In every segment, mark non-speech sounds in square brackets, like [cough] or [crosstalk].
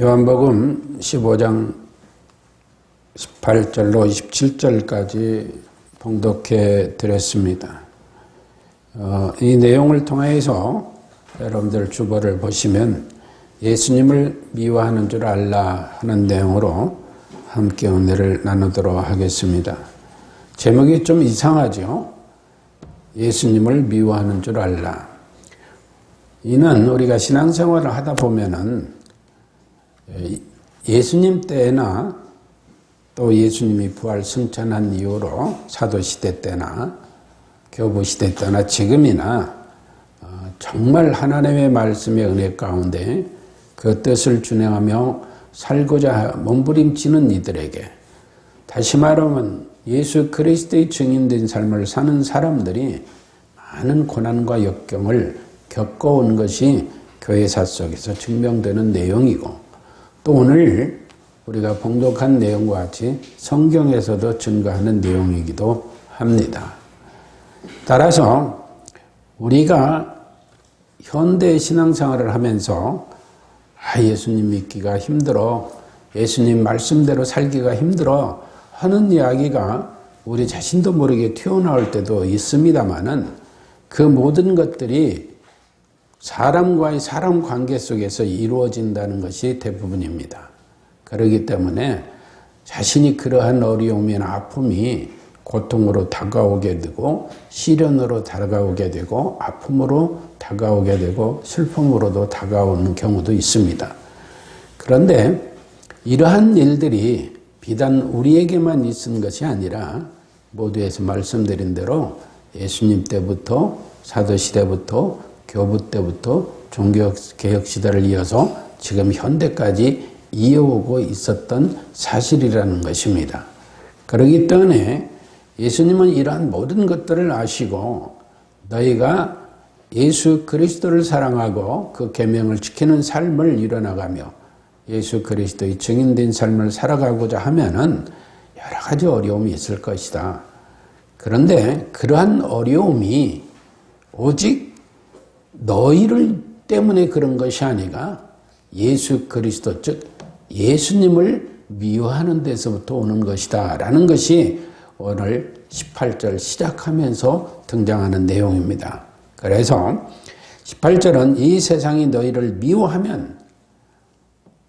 요한복음 15장 18절로 27절까지 봉독해 드렸습니다. 어, 이 내용을 통해서 여러분들 주보를 보시면 예수님을 미워하는 줄 알라 하는 내용으로 함께 은혜를 나누도록 하겠습니다. 제목이 좀 이상하죠? 예수님을 미워하는 줄 알라. 이는 우리가 신앙생활을 하다 보면은 예수님 때나 또 예수님이 부활 승천한 이후로 사도시대 때나 교부시대 때나 지금이나 어, 정말 하나님의 말씀의 은혜 가운데 그 뜻을 준행하며 살고자 몸부림치는 이들에게 다시 말하면 예수 그리스도의 증인된 삶을 사는 사람들이 많은 고난과 역경을 겪어온 것이 교회사 속에서 증명되는 내용이고 또 오늘 우리가 봉독한 내용과 같이 성경에서도 증거하는 내용이기도 합니다. 따라서 우리가 현대 신앙생활을 하면서 아, 예수님 믿기가 힘들어, 예수님 말씀대로 살기가 힘들어 하는 이야기가 우리 자신도 모르게 튀어나올 때도 있습니다만은 그 모든 것들이 사람과의 사람 관계 속에서 이루어진다는 것이 대부분입니다. 그러기 때문에 자신이 그러한 어려움이나 아픔이 고통으로 다가오게 되고 시련으로 다가오게 되고 아픔으로 다가오게 되고 슬픔으로도 다가오는 경우도 있습니다. 그런데 이러한 일들이 비단 우리에게만 있은 것이 아니라 모두에서 말씀드린 대로 예수님 때부터 사도시대부터 교부 때부터 종교개혁 시대를 이어서 지금 현대까지 이어오고 있었던 사실이라는 것입니다. 그러기 때문에 예수님은 이러한 모든 것들을 아시고 너희가 예수 그리스도를 사랑하고 그 계명을 지키는 삶을 이뤄나가며 예수 그리스도의 증인된 삶을 살아가고자 하면은 여러 가지 어려움이 있을 것이다. 그런데 그러한 어려움이 오직 너희를 때문에 그런 것이 아니라 예수 그리스도 즉 예수님을 미워하는 데서부터 오는 것이다 라는 것이 오늘 18절 시작하면서 등장하는 내용입니다. 그래서 18절은 이 세상이 너희를 미워하면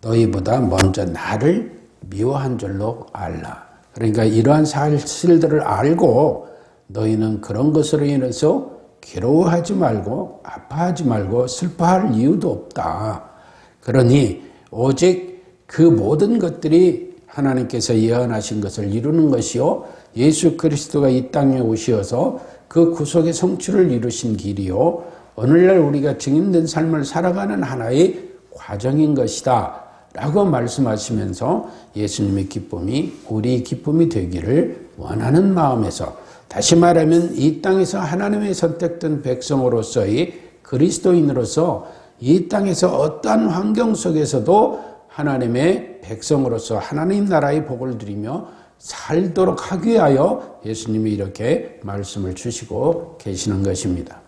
너희보다 먼저 나를 미워한 줄로 알라. 그러니까 이러한 사실들을 알고 너희는 그런 것으로 인해서 괴로워하지 말고 아파하지 말고 슬퍼할 이유도 없다. 그러니 오직 그 모든 것들이 하나님께서 예언하신 것을 이루는 것이요 예수 그리스도가 이 땅에 오시어서 그 구속의 성취를 이루신 길이요 오늘날 우리가 증인된 삶을 살아가는 하나의 과정인 것이다. 라고 말씀하시면서 예수님의 기쁨이 우리 기쁨이 되기를 원하는 마음에서 다시 말하면 이 땅에서 하나님의 선택된 백성으로서의 그리스도인으로서 이 땅에서 어떠한 환경 속에서도 하나님의 백성으로서 하나님 나라의 복을 드리며 살도록 하기 위하여 예수님이 이렇게 말씀을 주시고 계시는 것입니다.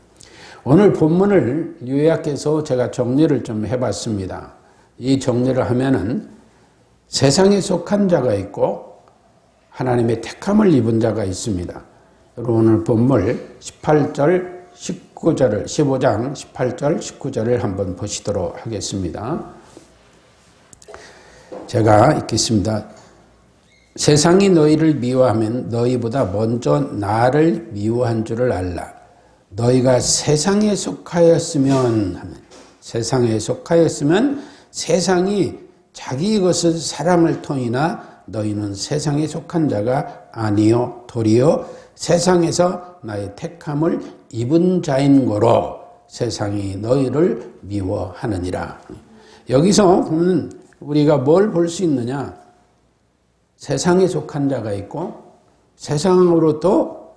오늘 본문을 요약해서 제가 정리를 좀 해봤습니다. 이 정리를 하면은 세상에 속한 자가 있고 하나님의 택함을 입은 자가 있습니다. 오늘 본물 18절 19절을 15장 18절 19절을 한번 보시도록 하겠습니다. 제가 읽겠습니다. 세상이 너희를 미워하면 너희보다 먼저 나를 미워한 줄을 알라. 너희가 세상에 속하였으면 하면 세상에 속하였으면 세상이 자기 것을 사랑을 통이나 너희는 세상에 속한 자가 아니요 도리요 세상에서 나의 택함을 입은 자인 거로 세상이 너희를 미워하느니라. 여기서 우리가 뭘 볼 수 있느냐? 세상에 속한 자가 있고 세상으로도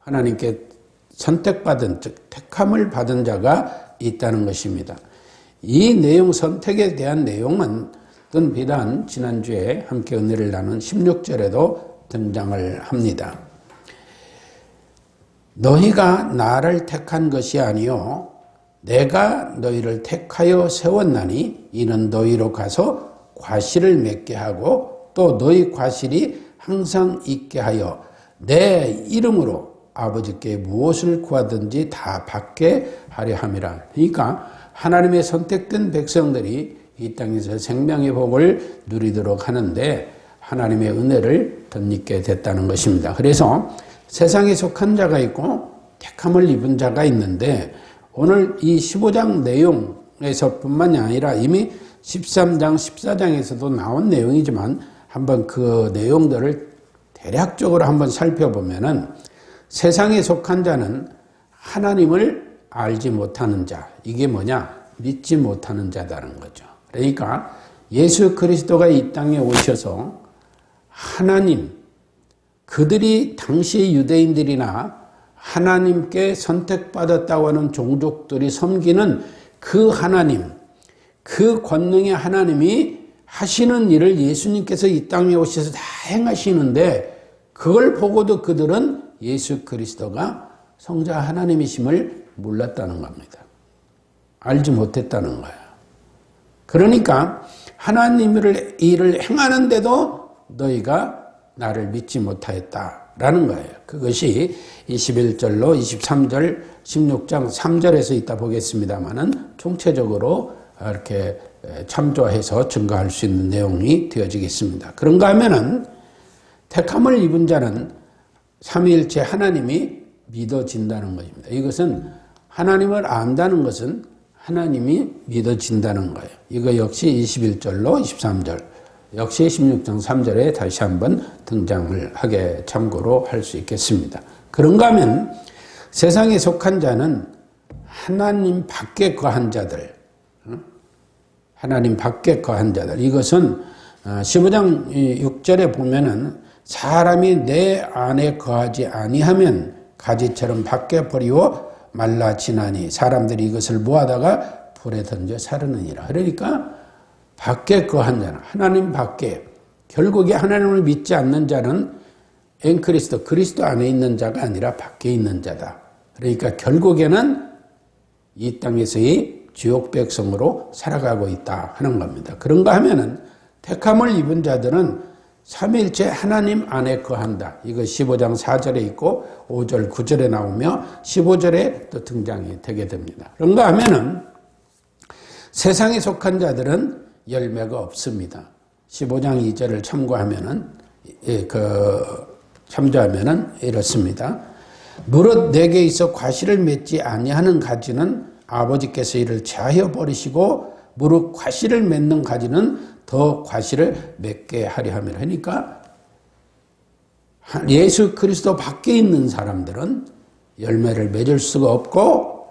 하나님께 선택받은 즉 택함을 받은 자가 있다는 것입니다. 이 내용 선택에 대한 내용은 비단 지난주에 함께 은혜를 나눈 16절에도 등장을 합니다. 너희가 나를 택한 것이 아니요 내가 너희를 택하여 세웠나니 이는 너희로 가서 과실을 맺게 하고 또 너희 과실이 항상 있게 하여 내 이름으로 아버지께 무엇을 구하든지 다 받게 하려 함이라. 그러니까 하나님의 선택된 백성들이 이 땅에서 생명의 복을 누리도록 하는데 하나님의 은혜를 덧입게 됐다는 것입니다. 그래서 세상에 속한 자가 있고 택함을 입은 자가 있는데 오늘 이 15장 내용에서 뿐만이 아니라 이미 13장, 14장에서도 나온 내용이지만 한번 그 내용들을 대략적으로 한번 살펴보면은 세상에 속한 자는 하나님을 알지 못하는 자. 이게 뭐냐? 믿지 못하는 자다는 거죠. 그러니까 예수 그리스도가 이 땅에 오셔서 하나님, 그들이 당시 유대인들이나 하나님께 선택받았다고 하는 종족들이 섬기는 그 하나님, 그 권능의 하나님이 하시는 일을 예수님께서 이 땅에 오셔서 다 행하시는데 그걸 보고도 그들은 예수 그리스도가 성자 하나님이심을 몰랐다는 겁니다. 알지 못했다는 거예요. 그러니까 하나님을 일을 행하는데도 너희가 나를 믿지 못하였다라는 거예요. 그것이 21절로 23절, 16장 3절에서 이따 보겠습니다만은 총체적으로 이렇게 참조해서 증거할 수 있는 내용이 되어지겠습니다. 그런가 하면은 택함을 입은 자는 삼위일체 하나님이 믿어진다는 것입니다. 이것은 하나님을 안다는 것은 하나님이 믿어진다는 거예요. 이거 역시 21절로 23절, 역시 16장 3절에 다시 한번 등장을 하게 참고로 할 수 있겠습니다. 그런가 하면 세상에 속한 자는 하나님 밖에 거한 자들, 하나님 밖에 거한 자들. 이것은 15장 어, 6절에 보면은 사람이 내 안에 거하지 아니하면 가지처럼 밖에 버리고 말라 지나니 사람들이 이것을 모아다가 불에 던져 사르느니라. 그러니까 밖에 거한 자는 하나님 밖에 결국에 하나님을 믿지 않는 자는 앵크리스도 그리스도 안에 있는 자가 아니라 밖에 있는 자다. 그러니까 결국에는 이 땅에서의 지옥 백성으로 살아가고 있다 하는 겁니다. 그런가 하면은 택함을 입은 자들은 삼일째 하나님 안에 거한다. 이거 15장 4절에 있고 5절 9절에 나오며 15절에 또 등장이 되게 됩니다. 그런가 하면은 세상에 속한 자들은 열매가 없습니다. 15장 2절을 참고하면은 예, 그 참조하면은 이렇습니다. 무릇 내게 있어 과실을 맺지 아니하는 가지는 아버지께서 이를 제하여 버리시고 무릇 과실을 맺는 가지는 더 과실을 맺게 하려 함이라 하니까 예수 그리스도 밖에 있는 사람들은 열매를 맺을 수가 없고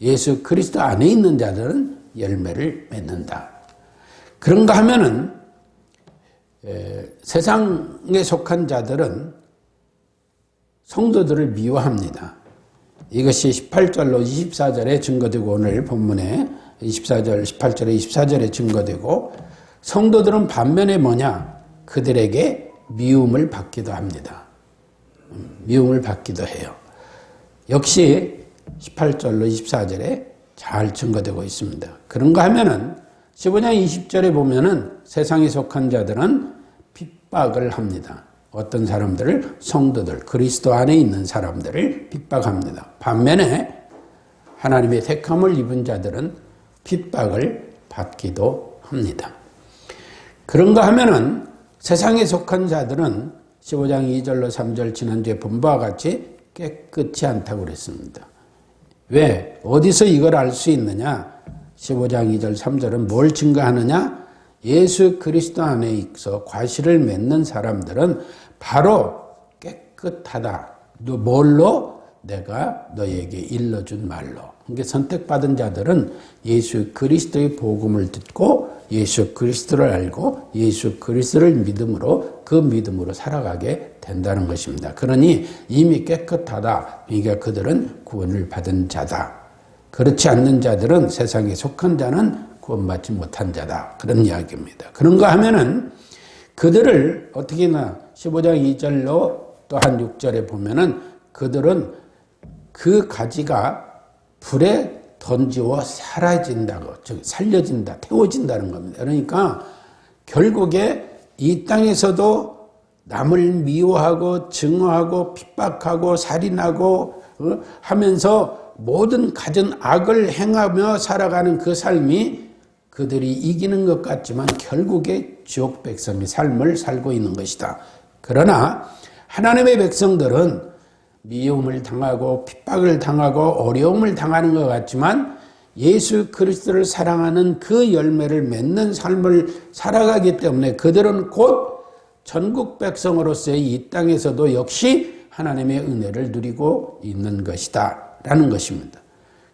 예수 그리스도 안에 있는 자들은 열매를 맺는다. 그런가 하면은 세상에 속한 자들은 성도들을 미워합니다. 이것이 18절로 24절에 증거되고 오늘 본문에 24절, 18절에 24절에 증거되고 성도들은 반면에 뭐냐? 그들에게 미움을 받기도 합니다. 미움을 받기도 해요. 역시 18절로 24절에 잘 증거되고 있습니다. 그런가 하면은 15장 20절에 보면은 세상에 속한 자들은 핍박을 합니다. 어떤 사람들을 성도들 그리스도 안에 있는 사람들을 핍박합니다. 반면에 하나님의 택함을 입은 자들은 핍박을 받기도 합니다. 그런가 하면은 세상에 속한 자들은 15장 2절로 3절 지난주에 본 바와 같이 깨끗이 않다고 그랬습니다. 왜? 어디서 이걸 알 수 있느냐? 15장 2절 3절은 뭘 증거하느냐? 예수 그리스도 안에 있어 과실을 맺는 사람들은 바로 깨끗하다. 뭘로? 내가 너에게 일러준 말로. 그러니까 선택받은 자들은 예수 그리스도의 복음을 듣고 예수 그리스도를 알고 예수 그리스도를 믿음으로 그 믿음으로 살아가게 된다는 것입니다. 그러니 이미 깨끗하다. 그러니까 그들은 구원을 받은 자다. 그렇지 않는 자들은 세상에 속한 자는 구원받지 못한 자다. 그런 이야기입니다. 그런가 하면은 그들을 어떻게나 15장 2절로 또한 6절에 보면은 그들은 그 가지가 불에 던지워 사라진다고, 즉 살려진다, 태워진다는 겁니다. 그러니까 결국에 이 땅에서도 남을 미워하고 증오하고 핍박하고 살인하고 어? 하면서 모든 가진 악을 행하며 살아가는 그 삶이 그들이 이기는 것 같지만 결국에 지옥 백성의 삶을 살고 있는 것이다. 그러나 하나님의 백성들은 미움을 당하고 핍박을 당하고 어려움을 당하는 것 같지만 예수 그리스도를 사랑하는 그 열매를 맺는 삶을 살아가기 때문에 그들은 곧 전국 백성으로서의 이 땅에서도 역시 하나님의 은혜를 누리고 있는 것이다. 라는 것입니다.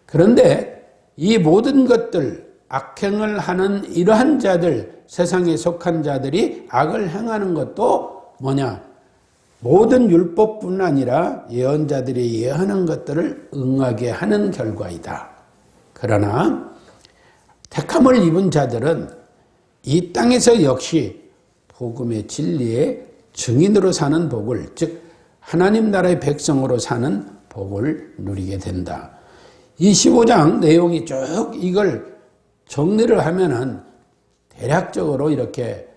그런데 이 모든 것들, 악행을 하는 이러한 자들, 세상에 속한 자들이 악을 행하는 것도 뭐냐? 모든 율법뿐 아니라 예언자들이 예언하는 것들을 응하게 하는 결과이다. 그러나 택함을 입은 자들은 이 땅에서 역시 복음의 진리의 증인으로 사는 복을 즉 하나님 나라의 백성으로 사는 복을 누리게 된다. 이 15장 내용이 쭉 이걸 정리를 하면은 대략적으로 이렇게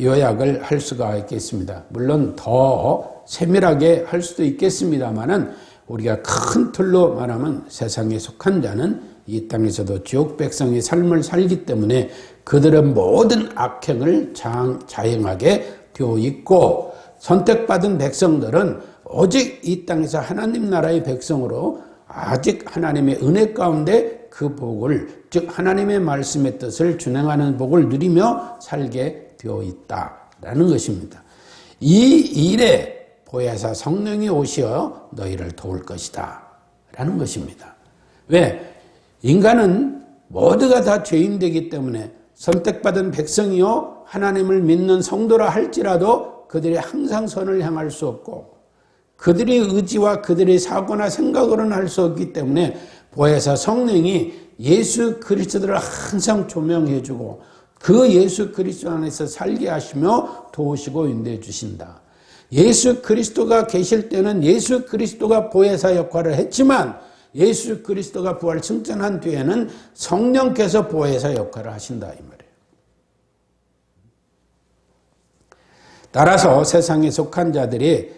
요약을 할 수가 있겠습니다. 물론 더 세밀하게 할 수도 있겠습니다만은 우리가 큰 틀로 말하면 세상에 속한 자는 이 땅에서도 지옥 백성의 삶을 살기 때문에 그들은 모든 악행을 자행하게 되어 있고 선택받은 백성들은 오직 이 땅에서 하나님 나라의 백성으로 아직 하나님의 은혜 가운데 그 복을 즉 하나님의 말씀의 뜻을 준행하는 복을 누리며 살게 되어 있다라는 것입니다. 이 일에 보혜사 성령이 오시어 너희를 도울 것이다 라는 것입니다. 왜? 인간은 모두가 다 죄인되기 때문에 선택받은 백성이요 하나님을 믿는 성도라 할지라도 그들이 항상 선을 향할 수 없고 그들의 의지와 그들의 사고나 생각으로는 할 수 없기 때문에 보혜사 성령이 예수 그리스도를 항상 조명해 주고 그 예수 그리스도 안에서 살게 하시며 도우시고 인도해 주신다. 예수 그리스도가 계실 때는 예수 그리스도가 보혜사 역할을 했지만 예수 그리스도가 부활 승천한 뒤에는 성령께서 보혜사 역할을 하신다 이 말이에요. 따라서 세상에 속한 자들이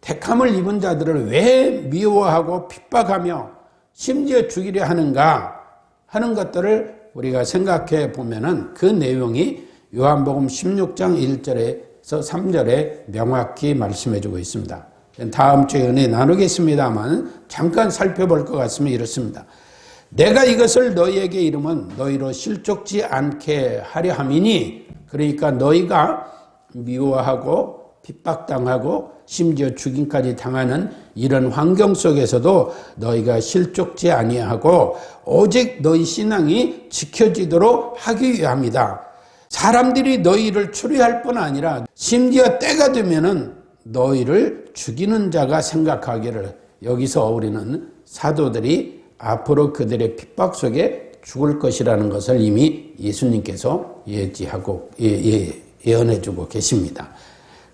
택함을 입은 자들을 왜 미워하고 핍박하며 심지어 죽이려 하는가 하는 것들을 우리가 생각해 보면은 그 내용이 요한복음 16장 1절에서 3절에 명확히 말씀해 주고 있습니다. 다음 주에 은혜 나누겠습니다만 잠깐 살펴볼 것 같으면 이렇습니다. 내가 이것을 너희에게 이름은 너희로 실족지 않게 하려 함이니 그러니까 너희가 미워하고 핍박당하고 심지어 죽임까지 당하는 이런 환경 속에서도 너희가 실족지 아니하고 오직 너희 신앙이 지켜지도록 하기 위함이다. 사람들이 너희를 추리할 뿐 아니라 심지어 때가 되면은 너희를 죽이는 자가 생각하기를 여기서 우리는 사도들이 앞으로 그들의 핍박 속에 죽을 것이라는 것을 이미 예수님께서 예지하고 예, 예, 예언해주고 계십니다.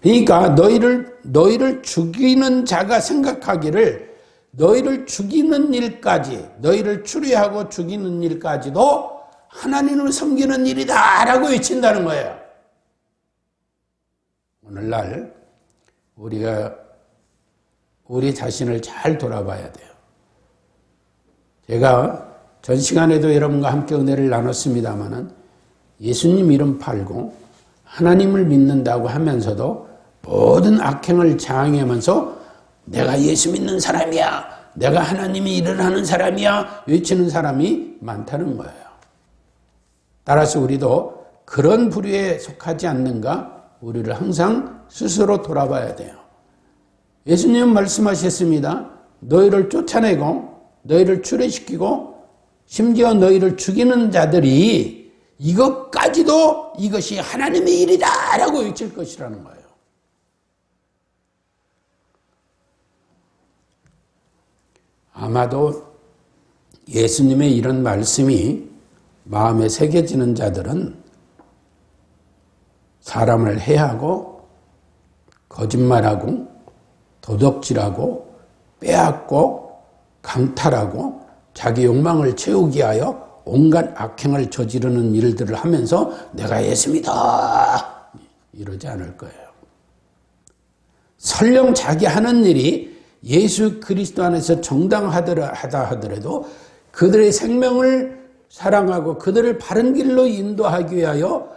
그러니까 너희를 너희를 죽이는 자가 생각하기를 너희를 죽이는 일까지 너희를 추리하고 죽이는 일까지도 하나님을 섬기는 일이다라고 외친다는 거예요. 오늘날 우리가 우리 자신을 잘 돌아봐야 돼요. 제가 전 시간에도 여러분과 함께 은혜를 나눴습니다마는 예수님 이름 팔고 하나님을 믿는다고 하면서도 모든 악행을 자행하면서 내가 예수 믿는 사람이야. 내가 하나님이 일을 하는 사람이야. 외치는 사람이 많다는 거예요. 따라서 우리도 그런 부류에 속하지 않는가 우리를 항상 스스로 돌아봐야 돼요. 예수님은 말씀하셨습니다. 너희를 쫓아내고 너희를 출애시키고 심지어 너희를 죽이는 자들이 이것까지도 이것이 하나님의 일이다 라고 외칠 것이라는 거예요. 아마도 예수님의 이런 말씀이 마음에 새겨지는 자들은 사람을 해하고 거짓말하고 도덕질하고 빼앗고 강탈하고 자기 욕망을 채우기 위하여 온갖 악행을 저지르는 일들을 하면서 내가 예수입니다. 이러지 않을 거예요. 설령 자기 하는 일이 예수 그리스도 안에서 정당하다 하더라도 그들의 생명을 사랑하고 그들을 바른 길로 인도하기 위하여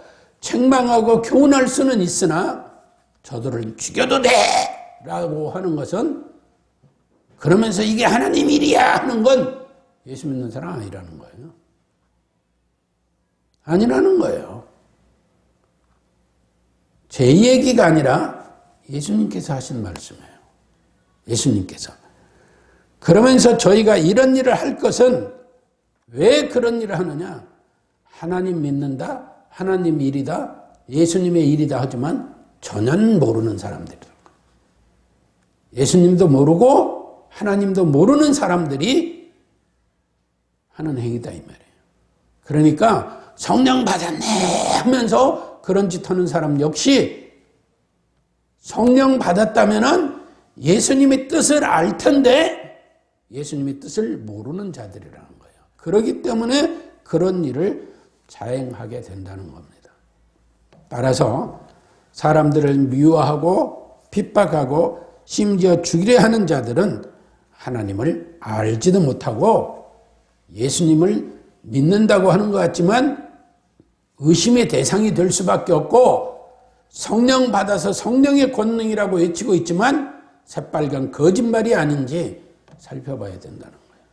책망하고 교훈할 수는 있으나 저들을 죽여도 돼! 라고 하는 것은 그러면서 이게 하나님 일이야 하는 건 예수 믿는 사람 아니라는 거예요. 아니라는 거예요. 제 얘기가 아니라 예수님께서 하신 말씀이에요. 예수님께서. 그러면서 저희가 이런 일을 할 것은 왜 그런 일을 하느냐? 하나님 믿는다, 하나님 일이다, 예수님의 일이다 하지만 전혀 모르는 사람들이다. 예수님도 모르고 하나님도 모르는 사람들이 하는 행위다 이 말이에요. 그러니까 성령 받았네 하면서 그런 짓 하는 사람 역시 성령 받았다면은 예수님의 뜻을 알 텐데 예수님의 뜻을 모르는 자들이라는 거예요. 그러기 때문에 그런 일을 자행하게 된다는 겁니다. 따라서 사람들을 미워하고 핍박하고 심지어 죽이려 하는 자들은 하나님을 알지도 못하고 예수님을 믿는다고 하는 것 같지만 의심의 대상이 될 수밖에 없고 성령 받아서 성령의 권능이라고 외치고 있지만 새빨간 거짓말이 아닌지 살펴봐야 된다는 거예요.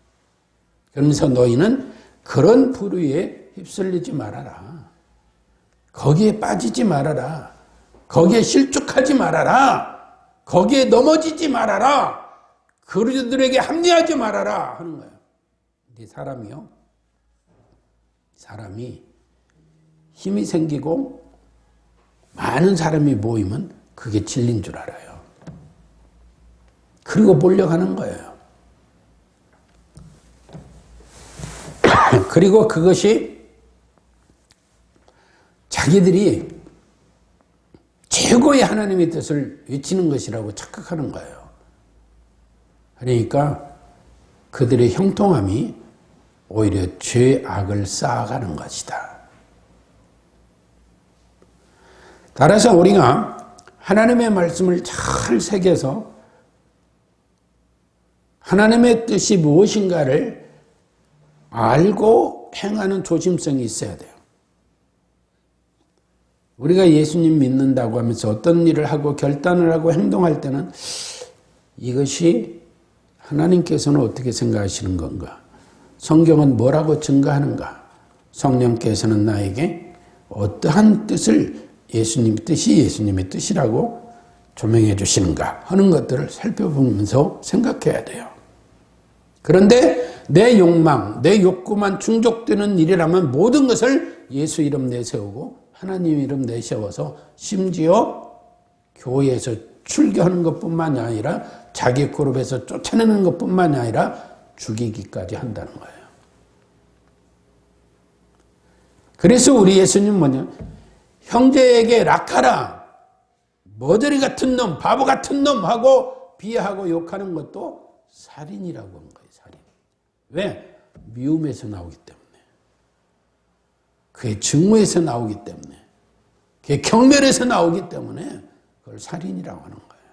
그러면서 너희는 그런 부류에 휩쓸리지 말아라. 거기에 빠지지 말아라. 거기에 실족하지 말아라. 거기에 넘어지지 말아라. 그들에게 합리하지 말아라. 하는 거예요. 근데 사람이요. 사람이 힘이 생기고 많은 사람이 모이면 그게 진리인 줄 알아요. 그리고 몰려가는 거예요. [clears throat] 그리고 그것이 자기들이 최고의 하나님의 뜻을 외치는 것이라고 착각하는 거예요. 그러니까 그들의 형통함이 오히려 죄악을 쌓아가는 것이다. 따라서 우리가 하나님의 말씀을 잘 새겨서 하나님의 뜻이 무엇인가를 알고 행하는 조심성이 있어야 돼요. 우리가 예수님 믿는다고 하면서 어떤 일을 하고 결단을 하고 행동할 때는 이것이 하나님께서는 어떻게 생각하시는 건가? 성경은 뭐라고 증가하는가? 성령께서는 나에게 어떠한 뜻을 예수님 뜻이 예수님의 뜻이라고 조명해 주시는가 하는 것들을 살펴보면서 생각해야 돼요. 그런데 내 욕망, 내 욕구만 충족되는 일이라면 모든 것을 예수 이름 내세우고 하나님 이름 내세워서 심지어 교회에서 출교하는 것뿐만이 아니라 자기 그룹에서 쫓아내는 것뿐만이 아니라 죽이기까지 한다는 거예요. 그래서 우리 예수님 뭐냐? 형제에게 락하라. 머저리 같은 놈, 바보 같은 놈 하고 비하하고 욕하는 것도 살인이라고 한 거예요, 살인. 왜? 미움에서 나오기 때문에. 그의 증오에서 나오기 때문에. 그의 경멸에서 나오기 때문에 그걸 살인이라고 하는 거예요.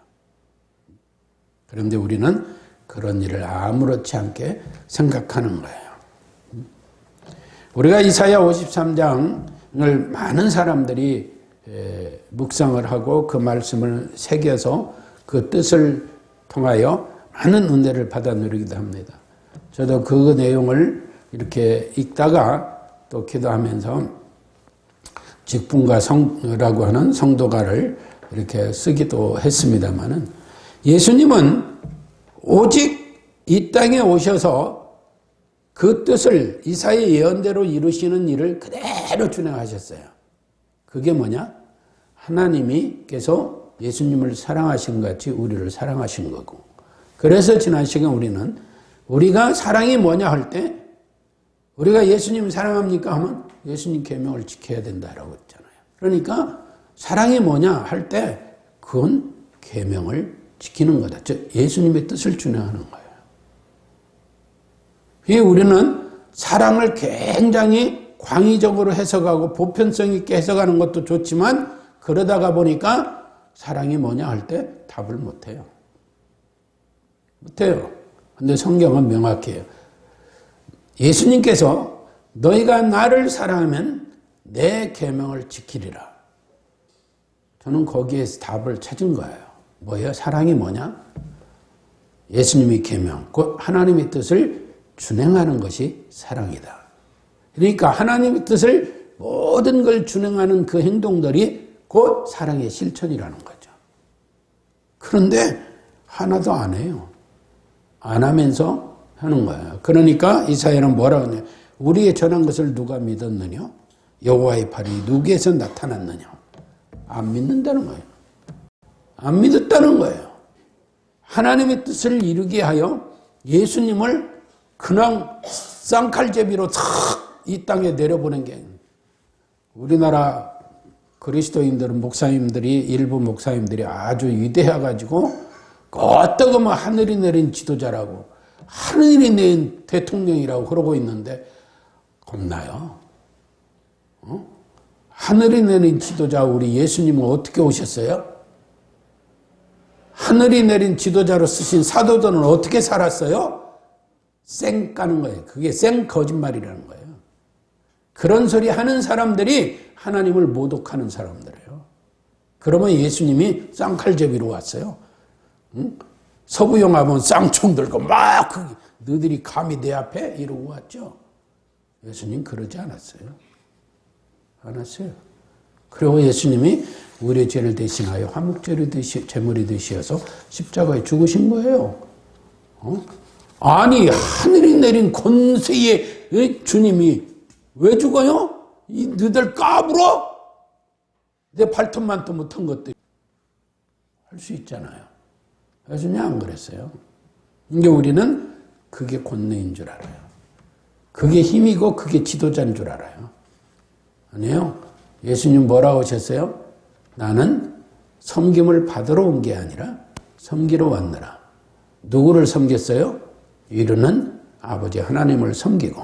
그런데 우리는 그런 일을 아무렇지 않게 생각하는 거예요. 우리가 이사야 53장 을 많은 사람들이 묵상을 하고 그 말씀을 새겨서 그 뜻을 통하여 많은 은혜를 받아 누리기도 합니다. 저도 그 내용을 이렇게 읽다가 또 기도하면서 직분가 성라고 하는 성도가를 이렇게 쓰기도 했습니다만은 예수님은 오직 이 땅에 오셔서 그 뜻을 이사의 예언대로 이루시는 일을 그대로 준행하셨어요. 그게 뭐냐? 하나님이께서 예수님을 사랑하신 같이 우리를 사랑하신 거고. 그래서 지난 시간 우리는 우리가 사랑이 뭐냐 할 때 우리가 예수님 사랑합니까 하면 예수님 계명을 지켜야 된다라고 했잖아요. 그러니까 사랑이 뭐냐 할 때 그건 계명을 지키는 거다. 즉 예수님의 뜻을 준행하는 거예요. 이 우리는 사랑을 굉장히 광의적으로 해석하고 보편성 있게 해석하는 것도 좋지만 그러다가 보니까 사랑이 뭐냐 할 때 답을 못해요. 못해요. 근데 성경은 명확해요. 예수님께서 너희가 나를 사랑하면 내 계명을 지키리라. 저는 거기에서 답을 찾은 거예요. 뭐예요? 사랑이 뭐냐? 예수님이 계명, 곧 하나님의 뜻을 준행하는 것이 사랑이다. 그러니까 하나님의 뜻을 모든 걸 준행하는 그 행동들이 곧 사랑의 실천이라는 거죠. 그런데 하나도 안 해요. 안 하면서 하는 거예요. 그러니까 이사야는 뭐라고 하냐? 우리의 전한 것을 누가 믿었느냐? 여호와의 팔이 누구에서 나타났느냐? 안 믿는다는 거예요. 안 믿었다는 거예요. 하나님의 뜻을 이루게 하여 예수님을 그냥 쌍칼제비로 탁이 땅에 내려보낸 게 우리나라 그리스도인들은 목사님들이 일부 목사님들이 아주 위대해 가지고 어떻게 뭐 하늘이 내린 지도자라고 하늘이 내린 대통령이라고 그러고 있는데 겁나요. 어? 하늘이 내린 지도자 우리 예수님은 어떻게 오셨어요? 하늘이 내린 지도자로 쓰신 사도들은 어떻게 살았어요? 쌩 까는 거예요. 그게 쌩 거짓말이라는 거예요. 그런 소리 하는 사람들이 하나님을 모독하는 사람들이에요. 그러면 예수님이 쌍칼제비로 왔어요. 응? 서부영화보면 쌍총 들고 막 그, 너희들이 감히 내 앞에 이러고 왔죠. 예수님 그러지 않았어요. 않았어요. 그리고 예수님이 우리의 죄를 대신하여 화목제를 되시, 제물이 되시어서 십자가에 죽으신 거예요. 어? 아니 하늘이 내린 권세의 주님이 왜 죽어요? 이 너희들 까불어? 내 발톱만도 못한 것들 할 수 있잖아요. 예수님 안 그랬어요. 이게 우리는 그게 권능인 줄 알아요. 그게 힘이고 그게 지도자인 줄 알아요. 아니에요. 예수님 뭐라고 하셨어요? 나는 섬김을 받으러 온 게 아니라 섬기러 왔느라. 누구를 섬겼어요? 위로는 아버지 하나님을 섬기고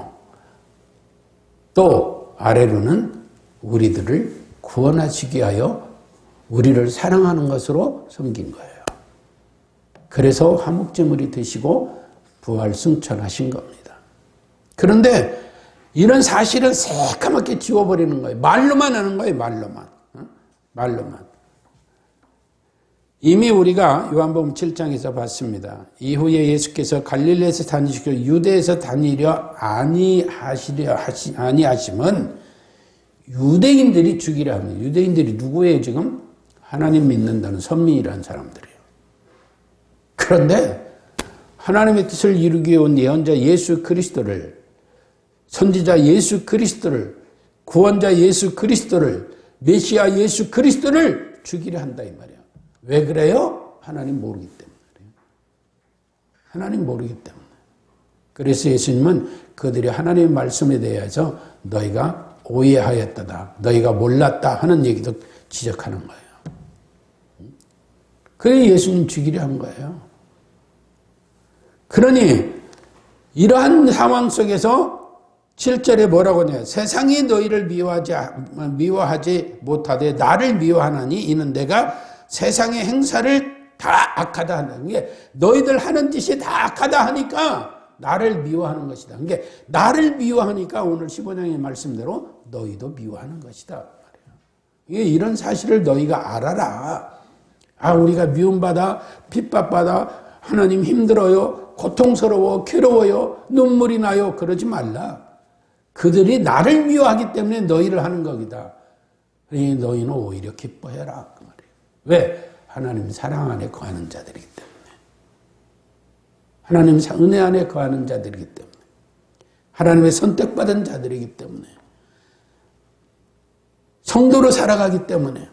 또 아래로는 우리들을 구원하시기 하여 우리를 사랑하는 것으로 섬긴 거예요. 그래서 화목제물이 되시고 부활 승천하신 겁니다. 그런데 이런 사실은 새까맣게 지워버리는 거예요. 말로만 하는 거예요, 말로만. 어? 말로만. 이미 우리가 요한복음 7장에서 봤습니다. 이후에 예수께서 갈릴리에서 다니시고 유대에서 다니려 아니하시려 하시 아니하심은 유대인들이 죽이려 합니다. 유대인들이 누구예요, 지금? 하나님 믿는다는 선민이라는 사람들이에요. 그런데 하나님의 뜻을 이루기 온 예언자 예수 그리스도를 선지자 예수 그리스도를 구원자 예수 그리스도를 메시아 예수 그리스도를 죽이려 한다 이 말이야. 왜 그래요? 하나님 모르기 때문에. 하나님 모르기 때문에. 그래서 예수님은 그들이 하나님의 말씀에 대해서 너희가 오해하였다, 너희가 몰랐다 하는 얘기도 지적하는 거예요. 그래 예수님 죽이려 한 거예요. 그러니 이러한 상황 속에서 7절에 뭐라고 하냐. 세상이 너희를 미워하지, 미워하지 못하되 나를 미워하나니 이는 내가 세상의 행사를 다 악하다 하는 게 너희들 하는 짓이 다 악하다 하니까 나를 미워하는 것이다. 그게 나를 미워하니까 오늘 15장의 말씀대로 너희도 미워하는 것이다. 이게 이런 사실을 너희가 알아라. 아, 우리가 미움받아, 핍박받아, 하나님 힘들어요, 고통스러워, 괴로워요, 눈물이 나요. 그러지 말라. 그들이 나를 미워하기 때문에 너희를 하는 거기다. 그러니 너희는 오히려 기뻐해라. 왜? 하나님 사랑 안에 거하는 자들이기 때문에. 하나님 은혜 안에 거하는 자들이기 때문에. 하나님의 선택받은 자들이기 때문에. 성도로 살아가기 때문에.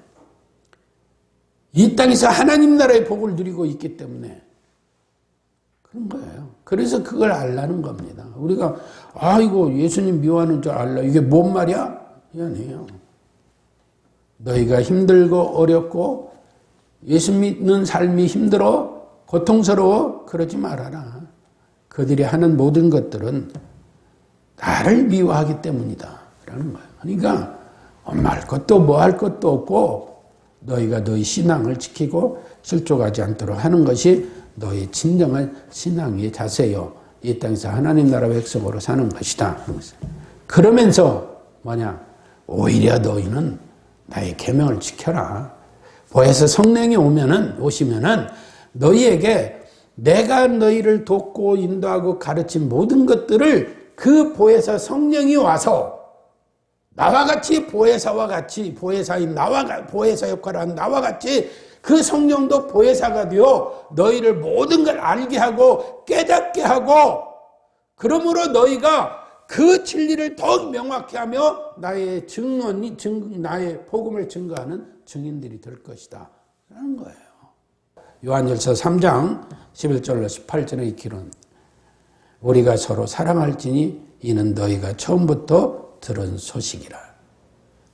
이 땅에서 하나님 나라의 복을 누리고 있기 때문에. 그런 거예요. 그래서 그걸 알라는 겁니다. 우리가, 아이고, 예수님 미워하는 줄 알라. 이게 뭔 말이야? 이 아니에요. 너희가 힘들고 어렵고 예수 믿는 삶이 힘들어 고통스러워 그러지 말아라. 그들이 하는 모든 것들은 나를 미워하기 때문이다. 라는 거예요. 그러니까 엄마 할 것도 뭐 할 것도 없고 너희가 너희 신앙을 지키고 실족하지 않도록 하는 것이 너희 진정한 신앙의 자세요. 이 땅에서 하나님 나라 백성으로 사는 것이다. 그러면서 뭐냐? 오히려 너희는 나의 계명을 지켜라. 보혜사 성령이 오면은 오시면은 너희에게 내가 너희를 돕고 인도하고 가르친 모든 것들을 그 보혜사 성령이 와서 나와 같이 보혜사와 같이 보혜사인 나와 보혜사 역할을 한 나와 같이 그 성령도 보혜사가 되어 너희를 모든 걸 알게 하고 깨닫게 하고 그러므로 너희가 그 진리를 더욱 명확히 하며 나의 증언이 증 나의 복음을 증거하는 증인들이 될 것이다. 라는 거예요. 요한일서 3장 11절로 18절의 기론 우리가 서로 사랑할지니 이는 너희가 처음부터 들은 소식이라.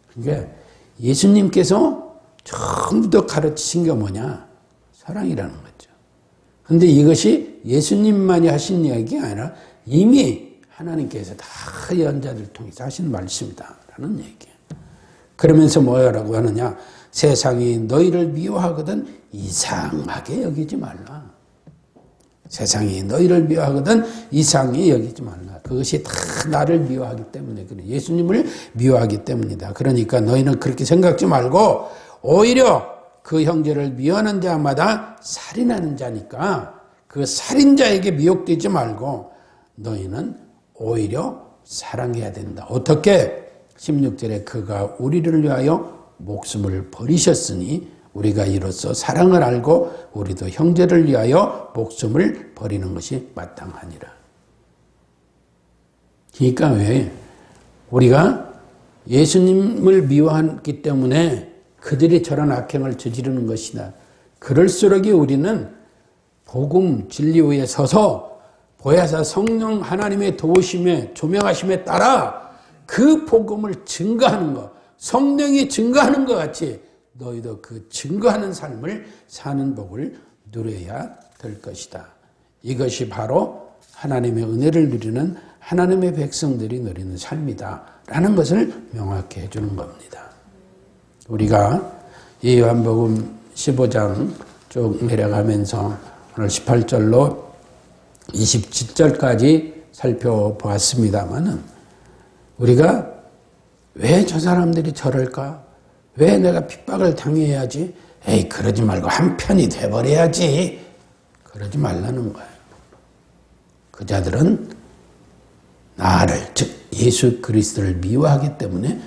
그러니까 예수님께서 처음부터 가르치신 게 뭐냐? 사랑이라는 거죠. 근데 이것이 예수님만이 하신 이야기가 아니라 이미 하나님께서 다 연자들 통해서 하신 말씀이다. 라는 얘기예요. 그러면서 뭐라고 하느냐? 세상이 너희를 미워하거든 이상하게 여기지 말라. 세상이 너희를 미워하거든 이상히 여기지 말라. 그것이 다 나를 미워하기 때문에 그래. 예수님을 미워하기 때문이다. 그러니까 너희는 그렇게 생각지 말고 오히려 그 형제를 미워하는 자마다 살인하는 자니까 그 살인자에게 미혹되지 말고 너희는 오히려 사랑해야 된다. 어떻게? 16절에 그가 우리를 위하여 목숨을 버리셨으니 우리가 이로써 사랑을 알고 우리도 형제를 위하여 목숨을 버리는 것이 마땅하니라. 그러니까 왜 우리가 예수님을 미워하기 때문에 그들이 저런 악행을 저지르는 것이다. 그럴수록 우리는 복음 진리 위에 서서 보혜사 성령 하나님의 도우심에 조명하심에 따라 그 복음을 증거하는 것, 성령이 증거하는 것 같이 너희도 그 증거하는 삶을 사는 복을 누려야 될 것이다. 이것이 바로 하나님의 은혜를 누리는 하나님의 백성들이 누리는 삶이다. 라는 것을 명확히 해주는 겁니다. 우리가 이 요한복음 15장 쭉 내려가면서 오늘 18절로 27절까지 살펴보았습니다만은 우리가 왜 저 사람들이 저럴까? 왜 내가 핍박을 당해야지? 에이, 그러지 말고 한편이 돼버려야지. 그러지 말라는 거예요. 그 자들은 나를, 즉, 예수 그리스도를 미워하기 때문에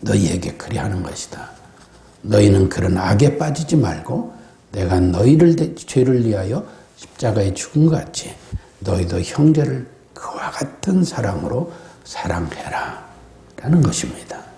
너희에게 그리 하는 것이다. 너희는 그런 악에 빠지지 말고 내가 너희를 죄를 위하여 십자가에 죽은 것 같이 너희도 형제를 그와 같은 사랑으로 사랑해라. 라는 것입니다.